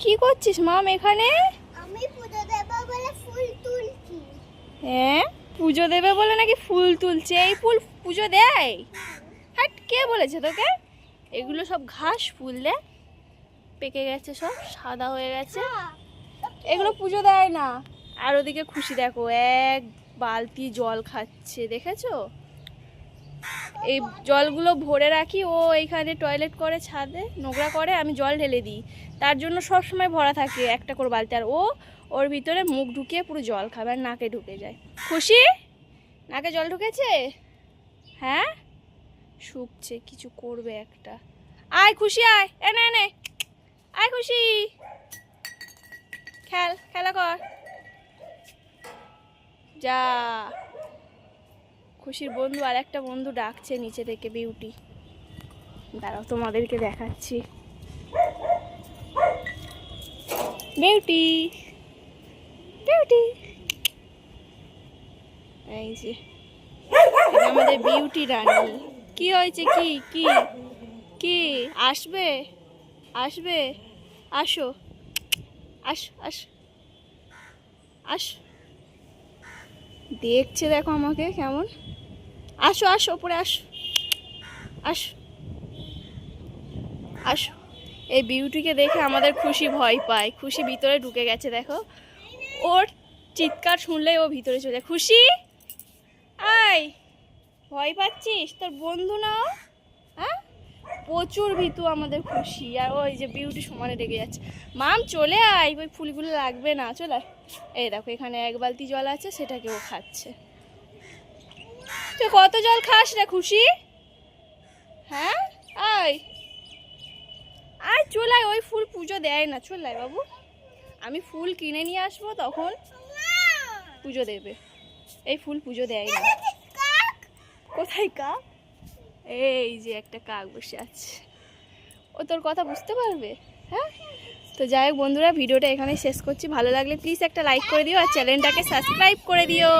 কি করছিস মাম এখানে? আমি পুজো দেব বলে ফুল তুলছি। হ্যাঁ? পুজো দেবে বলে নাকি ফুল তুলছে? এই ফুল পুজো দেয়? হাট কে বলেছে তোকে? এগুলো সব ঘাস ফুল দে পেকে গেছে সব সাদা হয়ে গেছে। এগুলো পুজো দেয় না। আর ওদিকে খুশি দেখো এক বালতি জল খাচ্ছে দেখেছ? এই জলগুলো ভরে রাখি, ও এইখানে টয়লেট করে, ছাদে নোংরা করে, আমি জল ঢেলে দিই। তার জন্য সব সময় ভরা থাকে একটা করে বালতি, আর ও, ওর ভিতরে মুখ ঢুকিয়ে পুরো জল খাবে আর নাকে ঢুকে যায়। খুশি? নাকে জল ঢুকেছে? হ্যাঁ? শুকছে কিছু করবে একটা। আয় খুশি, আয়। এনে এনে আয় খুশি। খেল, খেলা কর। যা। খুশির বন্ধু আর একটা বন্ধু ডাকছে নিচে থেকে বিউটি। দাঁড়াও, তোমাদেরকে দেখাচ্ছি। Beauty beauty. এই যে আমাদের বিউটি রানী। কি হয়েছে, কি কি কি? আসবে? আসবে? আসো। আস আস। আস। দেখছে দেখো আমাকে কেমন? আসো আসো ওপরে আসো। আসো। আসো। এই বিউটিকে দেখে আমাদের খুশি ভয় পায়। খুশি ভিতরে ঢুকে গেছে, দেখো। ওর চিৎকার শুনলে ও ভিতরে চলে খুশি? আয়! ভয় পাচ্ছিস? তোর বন্ধু না হ্যাঁ? প্রচুর ভীতু আমাদের খুশি। আর ওই যে বিউটি সমানে রেগে যাচ্ছে। মাম, চলে আয়। ওই ফুলগুলো লাগবে না। চলে। এই দেখো, এখানে এক বালতি জল আছে, সেটাকে ও খাচ্ছে। তুই কত জল খাস রে খুশি? হ্যাঁ? আয়। আয় চলে আয় ওই ফুল পুজো দেয় না চলে আয় বাবু। আমি ফুল কিনে নিয়ে আসব তখন পুজো দেবে। এই ফুল পুজো দেয় না। কোথায় কাক? এই যে একটা কাক বসে আছে। ও তোর কথা বুঝতে পারবে? হ্যাঁ? তো যাই হোক বন্ধুরা ভিডিওটা এখানেই শেষ করছি। ভালো লাগলে প্লিজ একটা লাইক করে দিও আর চ্যানেলটাকে সাবস্ক্রাইব করে দিও।